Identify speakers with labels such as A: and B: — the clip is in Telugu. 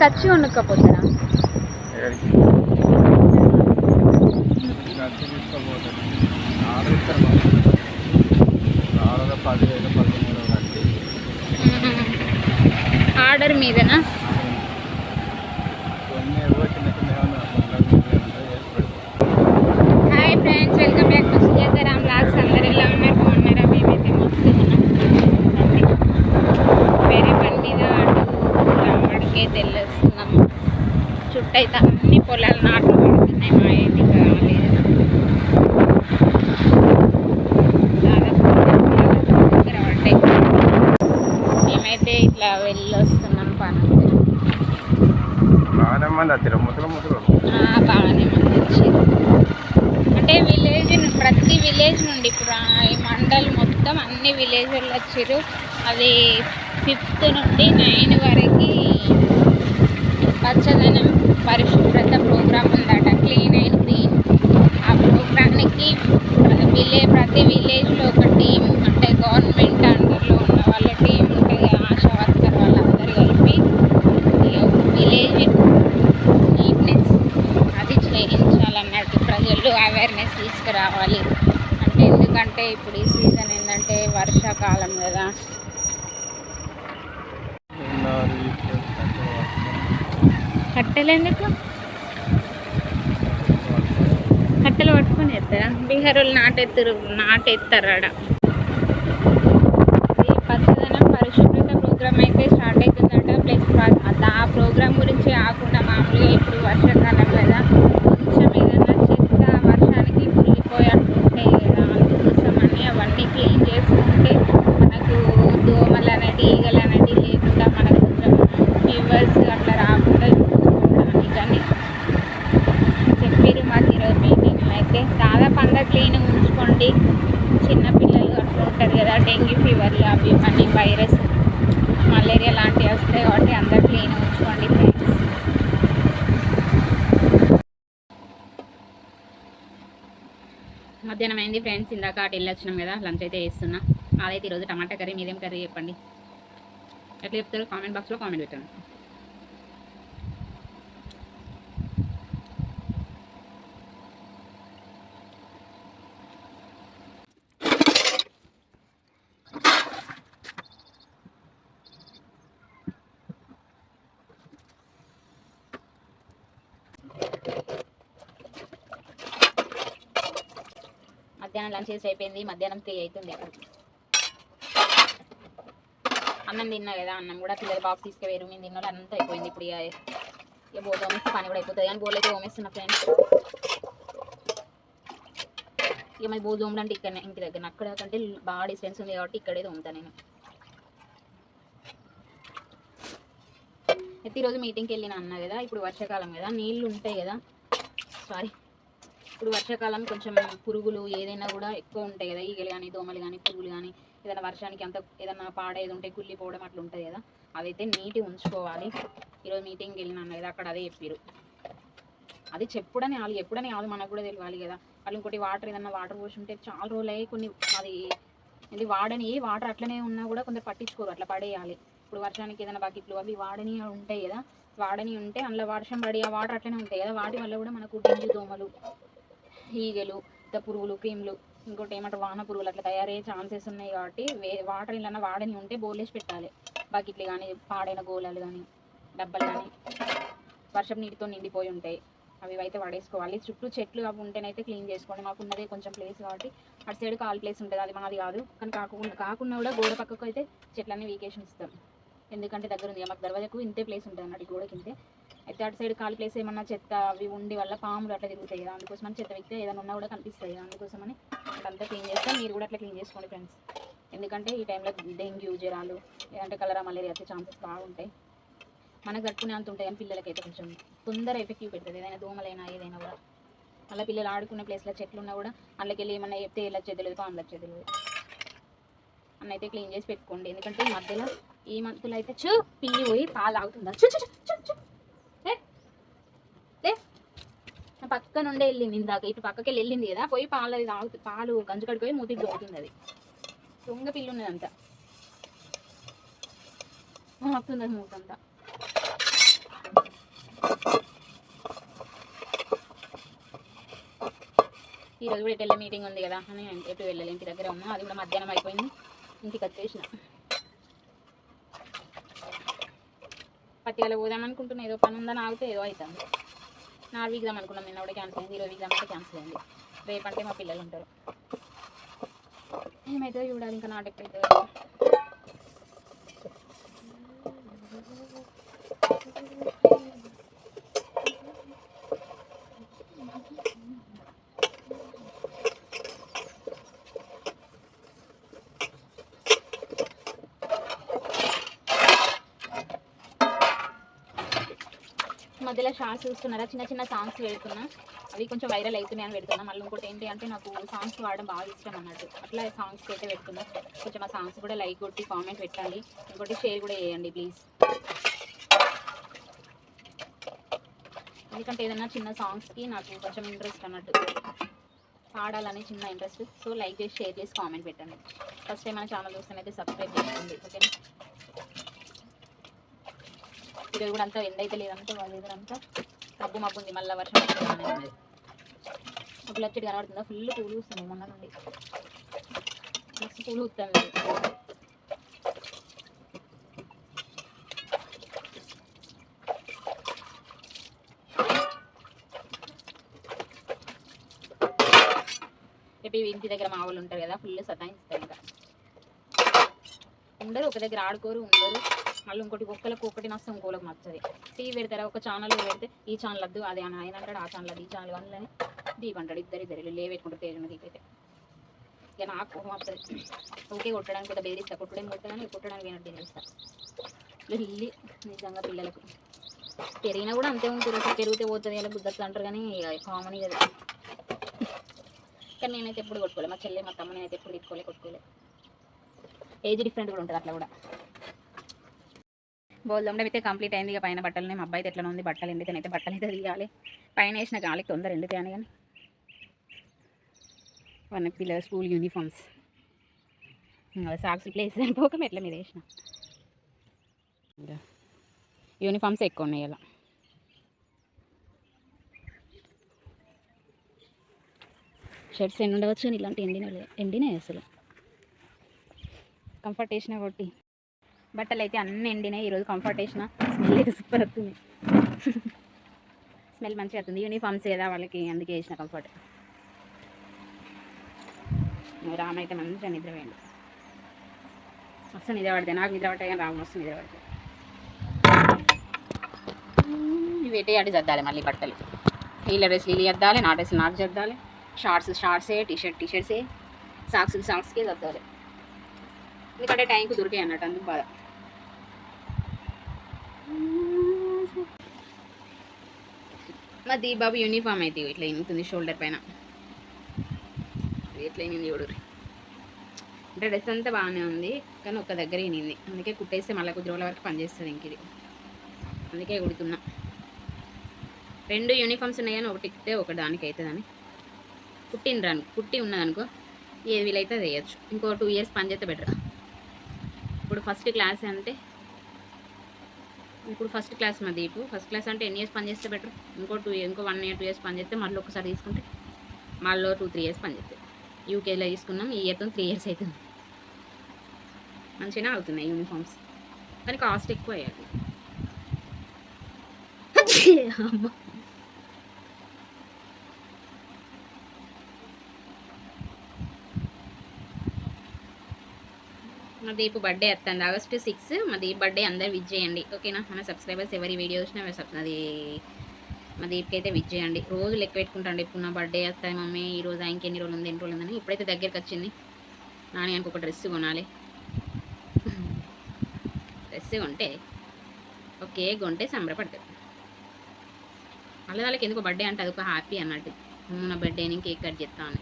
A: వచ్చి వండుకపోతారా
B: ఏడికి నచ్చి తీసుకోపోతాడు ఆర్డర్ ఇస్తారు ఆర్డర్ పదివేలు పదిహేను కట్టి
A: ఆర్డర్ మీదనా అయితే అన్ని పొలాలు నాట్లు పడుతున్నాయి మా పడ్డాయి మేమైతే ఇట్లా వెళ్ళి వస్తున్నాం పని
B: బాగానే మంది వచ్చారు
A: బాగానే మంది వచ్చారు అంటే విలేజ్ ప్రతి విలేజ్ నుండి ఇప్పుడు ఈ మండల్ మొత్తం అన్ని విలేజ్ వాళ్ళు వచ్చారు అది ఫిఫ్త్ నుండి నైన్ వరకు పచ్చదనం పరిశుభ్రత ప్రోగ్రామ్ ఉందట. క్లీన్ అండ్ గ్రీన్ ఆ ప్రోగ్రామ్కి విలే ప్రతి విలేజ్లో ఒక టీం అంటే గవర్నమెంట్ అండర్లో ఉన్న వాళ్ళ టీం ఉంటుంది ఆశా వర్కర్ వాళ్ళందరూ కలిపి విలేజ్ నీట్నెస్ అది చేయించాలన్నట్టు ప్రజలు అవేర్నెస్ తీసుకురావాలి. అంటే ఎందుకంటే ఇప్పుడు ఈ సీజన్ ఏంటంటే వర్షాకాలం కదా
B: ఉన్నారు ఇప్పుడు కట్టెలు
A: కట్టెలు ఎందుకు కట్టెలు పట్టుకొని ఎత్తారా? బీహార్ వాళ్ళు నాటెత్తురు నాటెత్తారాడ. ఈ పచ్చదనం పరిశుభ్రత ప్రోగ్రామ్ అయితే స్టార్ట్ అవుతుందట ప్లస్ ఆ ప్రోగ్రామ్ గురించి కాకుండా మామూలుగా ఇప్పుడు వర్షాకాలం కదా. కొంచెం ఏదైనా చెత్త వర్షానికి కుళ్ళిపోయాడుంటే అందుకోసం అని అవన్నీ క్లీన్ చేసుకుంటే మనకు దోమలు అనేది ఈగలు అనేది లేకుండా మనకు కొంచెం ఫీవర్స్ అట్లా రాకుండా చూసుకోవడానికి కానీ చెప్పారు మాకు ఈరోజు మీటింగ్లో అయితే దాదాపు అందరు క్లీన్ ఉంచుకోండి చిన్నపిల్లలు అట్లా ఉంటారు కదా డెంగ్యూ ఫీవర్లు అవి అన్ని వైరస్ మలేరియా లాంటివి వస్తాయి కాబట్టి అందరు క్లీన్ ఉంచుకోండి ఫ్రెండ్స్. మధ్యాహ్నం అయింది ఫ్రెండ్స్ ఇందాక అటు వెళ్ళి వచ్చినాం కదా లంచ్ అయితే వేస్తున్నా అదైతే ఈరోజు టమాటా కర్రీ మీదేం కర్రీ చెప్పండి. ఎట్లా చెప్తారు కామెంట్ బాక్స్లో కామెంట్ పెట్టండి. మధ్యాహ్నం లంచ్ చేసి అయిపోయింది మధ్యాహ్నం త్రీ అవుతుంది అన్నం తిన్నా కదా అన్నం కూడా పిల్లలు బాక్స్ తీసుకువేరు మేము తిన్న అంతా అయిపోయింది ఇప్పుడు ఇక. ఇక పోతే పని కూడా అయిపోతుంది కానీ బోల్ అయితే తోమేస్తున్నా ఫ్రెండ్స్. ఇక మరి బోల్ తోమడంటే ఇక్కడనే ఇంటి దగ్గర అక్కడ కంటే బాగా డిస్టెన్స్ ఉంది కాబట్టి ఇక్కడే తోముతా నేను. అయితే ఈరోజు మీటింగ్కి వెళ్ళిన అన్న కదా ఇప్పుడు వర్షాకాలం కదా నీళ్ళు ఉంటాయి కదా. సారీ ఇప్పుడు వర్షాకాలం కొంచెం పురుగులు ఏదైనా కూడా ఎక్కువ ఉంటాయి కదా ఈగలు కానీ దోమలు కానీ పురుగులు కానీ ఏదైనా వర్షానికి అంత ఏదైనా పాడేది ఉంటే కుళ్ళిపోవడం అట్లా ఉంటుంది కదా అదైతే నీటి ఉంచుకోవాలి. ఈరోజు మీటింగ్కి వెళ్ళినాను కదా అక్కడ అదే చెప్పారు అది చెప్పుడని వాళ్ళు ఎప్పుడని కాదు మనకు కూడా తెలియాలి కదా. వాళ్ళు ఇంకోటి వాటర్ ఏదన్నా వాటర్ పోసి ఉంటే చాలా రోజులు అయ్యి కొన్ని అది ఇది వాడని వాటర్ అట్లనే ఉన్నా కూడా కొందరు పట్టించుకోరు అట్లా పడేయాలి. ఇప్పుడు వర్షానికి ఏదైనా బకెట్లు అవి వాడని ఉంటాయి కదా వాడని ఉంటే అందులో వర్షం పడి ఆ వాటర్ అట్లనే ఉంటాయి కదా వాటి వల్ల కూడా మనకు డెంగ్యూ దోమలు ఈగలు ఇత పురుగులు క్రీములు ఇంకోటి ఏమంటారు వాన పురుగులు అట్లా తయారయ్యే ఛాన్సెస్ ఉన్నాయి కాబట్టి వే వాటర్ ఇలా వాడని ఉంటే బోర్లేసి పెట్టాలి. బకెట్లు కానీ పాడైన గోళాలు కానీ డబ్బాలు కానీ వర్షం నీటితో నిండిపోయి ఉంటాయి. అవి అయితే పడేసుకోవాలి చుట్టూ చెట్లు అవి ఉంటేనైతే క్లీన్ చేసుకోండి. మాకు ఉన్నదే కొంచెం ప్లేస్ కాబట్టి అటు సైడ్ కాల్ ప్లేస్ ఉంటుంది. అది మాది కాదు. కానీ కాకుండా కాకుండా కూడా గోడ పక్కకు అయితే చెట్లన్నీ వీకేషన్ ఇస్తాం. ఎందుకంటే దగ్గర ఉంది మాకు దర్వాజకు ఇంతే ప్లేస్ ఉంటుంది అన్నట్టు గోడకి ఇంతే అయితే అటు సైడ్ ఖాళీ ప్లేస్ ఏమన్నా చెత్త అవి ఉండి వల్ల పాములు అట్లా తిరుగుతాయి కదా అందుకోసం అని చెత్త వ్యక్తి ఏదైనా ఉన్నా కూడా కనిపిస్తుంది కదా అందుకోసమని అంతా క్లీన్ చేస్తే. మీరు కూడా అట్లా క్లీన్ చేసుకోండి ఫ్రెండ్స్ ఎందుకంటే ఈ టైంలో డెంగ్యూ జ్వరాలు లేదంటే కలరా మలేరియా వచ్చే ఛాన్సెస్ బాగుంటాయి. మనకు తట్టుకునే అంత ఉంటాయి కానీ పిల్లలకైతే కొంచెం తొందర ఎఫెక్టివ్ పెడుతుంది. ఏదైనా దోమలైనా ఏదైనా కూడా. మళ్ళీ పిల్లలు ఆడుకునే ప్లేస్లో చెట్లు ఉన్నా కూడా అందులోకి ఏమన్నా చెప్తే ఇలా తెలియదు పాములు వచ్చే తెలియదు అన్న అయితే క్లీన్ చేసి పెట్టుకోండి. ఎందుకంటే ఈ మధ్యలో ఈ మంతులు అయితే చూ పిల్లి పోయి పాలు ఆగుతుందా చూ చూ చూ, చూ చూ లే. లే. నా పక్క నుండే వెళ్ళింది ఇందాక. ఇటు పక్కకి వెళ్ళి వెళ్ళింది కదా. పోయి పాలు అది తాగు పాలు గంజు కడిపోయి మూతికి దొరుకుతుంది అది. దొంగ పిల్లి ఉన్నదంతా ఆగుతుంది అది మూతంతా. ఈ కూడా ఎటు మీటింగ్ ఉంది కదా అని ఎటు వెళ్ళాలి. ఇంటి దగ్గర ఉన్నా. అది కూడా మధ్యాహ్నం అయిపోయింది. ఇంటికి వచ్చేసిన. పత్తికల పోదామనుకుంటున్నా ఏదో పని ఉందని ఆగితే ఏదో అవుతుంది నాలుగు ఎగ్జామ్ అనుకున్నాం నిన్న కూడా క్యాన్సిల్ అయింది. ఈరోజు ఎగ్జామ్ అయితే క్యాన్సిల్ అయింది. రేపంటే మా పిల్లలు ఉంటారు. ఏమైతే చూడాలి ఇంకా నాటు ఎప్పుడైతే మధ్యలో షార్ట్స్ చూస్తున్నారా? చిన్న చిన్న సాంగ్స్ పెడుతున్నా. అవి కొంచెం వైరల్ అవుతున్నాయి అని పెడుతున్నా. మళ్ళీ ఇంకోటి ఏంటి అంటే నాకు సాంగ్స్ పాడడం బాగా ఇష్టం అన్నట్టు. అట్లా సాంగ్స్ అయితే పెడుతున్నా. కొంచెం ఆ సాంగ్స్ కూడా లైక్ కొట్టి కామెంట్ పెట్టండి. ఇంకోటి షేర్ కూడా చేయండి ప్లీజ్ ఎందుకంటే ఏదైనా చిన్న సాంగ్స్కి నాకు కొంచెం ఇంట్రెస్ట్ అన్నట్టు. పాడాలని చిన్న ఇంట్రెస్ట్ సో లైక్ చేసి షేర్ చేసి కామెంట్ పెట్టండి. ఫస్ట్ టైం మన ఛానల్ చూస్తేనైతే సబ్స్క్రైబ్ చేసుకోండి ఓకేనా ఈరోజు కూడా అంతా ఎండ అయితే లేదంతా వాళ్ళు అంతా మబ్బు మబ్బు ఉంది. మళ్ళీ వర్షం వస్తుందనే మబ్బులు వచ్చేది కనబడుతుందా? ఫుల్ పూలు వస్తుంది మొన్న నుండి. మస్తు పూలు వస్తాను రేపు ఇంటి దగ్గర మా వాళ్ళు ఉంటారు కదా ఫుల్ సతాయిస్తారు ఇంకా. ఉండరు ఒక దగ్గర ఆడుకోరు ఉండరు. మళ్ళీ ఇంకోటి ఒక్కలకు ఒకటి నష్టం ఇంకోలకు నచ్చది టీవీ పెడతారా? ఒక ఛానల్ పెడితే ఈ ఛానల్ వద్దు అది అని ఆయన అంటాడు ఆ ఛానల్ అది ఈ ఛానల్ వన్ అని దీప్ అంటాడు. ఇద్దరు ఇద్దరు లేవెట్టుకుంటారు పేరు దీప్ అయితే. ఇక నాకు కోపం వస్తుంది. ఓకే కొట్టడానికి కూడా బెదిరిస్తా. కొట్టడం కొట్టడానికి కొట్టడానికి ఏమైనా బెదిరిస్తా. వెళ్ళి నిజంగా పిల్లలకు పెరిగినా కూడా అంతే ఉంటుంది. అసలు పెరిగితే పోతుంది ఇలా బుద్ధట్లు అంటారు కానీ కామన్ కదా కానీ నేనైతే ఎప్పుడు కొట్టుకోలేదు మా చెల్లె మా తమ్మ నేనైతే ఎప్పుడు తిట్టుకోలే కొట్టుకోలేదు ఏజ్ డిఫరెంట్ కూడా ఉంటుంది అట్లా కూడా. బోల్దొండ అయితే కంప్లీట్ అయింది. ఇక పైన బట్టలు మా అబ్బాయి ఎట్లా ఉంది. బట్టలు ఎండితేనైతే బట్టలు అయితే తీయాలి. పైన వేసిన గాలికి తొందర ఎండితే అని కానీ. వన్ పిల్లల స్కూల్ యూనిఫామ్స్. సాక్స్ ప్లేస్ పోక మెట్ల మీద వేసిన. యూనిఫామ్స్ ఎక్కువ ఉన్నాయి ఇలా. షర్ట్స్ ఎన్ని ఉండవచ్చు కానీ ఇలాంటి ఎండిన ఎండినాయి అసలు. కంఫర్ట్ వేసిన కొట్టి. బట్టలు అయితే అన్నీ ఎండినాయి. ఈరోజు కంఫర్ట్ వేసిన స్మెల్ అయితే సూపర్ వస్తుంది. స్మెల్ మంచిగా వస్తుంది. యూనిఫామ్స్ కదా వాళ్ళకి అందుకే వేసిన కంఫర్ట్ రామ్ అయితే మంచిగా నిద్రపోయింది మస్తు నిద్ర పడితే నాకు నిద్ర పట్టాయి కానీ రామ్ మస్తు నిద్ర పడితే ఇవి చద్దాలి మళ్ళీ బట్టలు. హీల డ్రెస్లు వీళ్ళు జద్దాలి నా డ్రెస్లు నాకు చద్దాలి షార్ట్స్ షార్ట్సే టీషర్ట్ టీషర్ట్సే సాక్స్ సాక్స్కే చద్దాలి ఎందుకంటే టైంకి దొరికాయి అన్నట్టు అందుకు బాధ. మా దీబాబు యూనిఫామ్ అయితే ఇట్లా ఇంతుంది షోల్డర్ పైన. ఇట్లా ఇనింది చూడు అంటే డ్రెస్ అంతా బాగానే ఉంది కానీ ఒక దగ్గర ఇనింది. అందుకే కుట్టేస్తే మళ్ళీ కొద్ది రోజుల వరకు పనిచేస్తుంది ఇంక ఇది. అందుకే కుడుతున్నా. రెండు యూనిఫామ్స్ ఉన్నాయని ఒకటి ఇస్తే ఒక దానికి అవుతుందని కుట్టిండ్రాను కుట్టి ఉన్నదనుకో ఏది వీలైతే అది వేయచ్చు. ఇంకో టూ ఇయర్స్ పని చేస్తే బెటర్ ఇప్పుడు ఫస్ట్ క్లాస్ అంటే ఇప్పుడు ఫస్ట్ క్లాస్ మా దీపు. ఫస్ట్ క్లాస్ అంటే ఎన్ని ఇయర్స్ పని చేస్తే బెటర్ ఇంకో టూ ఇంకో వన్ ఇయర్ టూ ఇయర్స్ పని చేస్తే మళ్ళీ ఒకసారి తీసుకుంటే మళ్ళీ టూ త్రీ ఇయర్స్ పని చేస్తే యూకేలో తీసుకున్నాం ఈ ఇయర్తో త్రీ ఇయర్స్ అవుతుంది. మంచిగానే అవుతున్నాయి యూనిఫామ్స్ కానీ కాస్ట్ ఎక్కువ అయ్యాలి అమ్మ! మా దీపు బర్త్డే వస్తుంది. ఆగస్టు సిక్స్ మా దీప్ బర్త్డే అందరు విజ్ చేయండి. ఓకేనా మన సబ్స్క్రైబర్స్ ఎవరి వీడియో వచ్చినా అది మా దీప్కి అయితే విజ్ చేయండి. రోజు లెక్క పెట్టుకుంటాండి ఇప్పుడు నా బర్త్డే వస్తాయి మమ్మీ. ఈ రోజు ఇంకెన్ని రోజులు ఉంది? ఎన్ని రోజులు ఉందని ఇప్పుడైతే దగ్గరికి వచ్చింది. నాని అనుకో ఒక డ్రెస్ కొనాలి. డ్రెస్ కొంటే ఒక కేక్ కొంటే సంబరపడుతుంది మళ్ళీ వాళ్ళకి ఎందుకో బర్త్డే అంటే అదొక హ్యాపీ అన్నట్టు. నా బర్త్డే నేను కేక్ కట్ చేస్తాను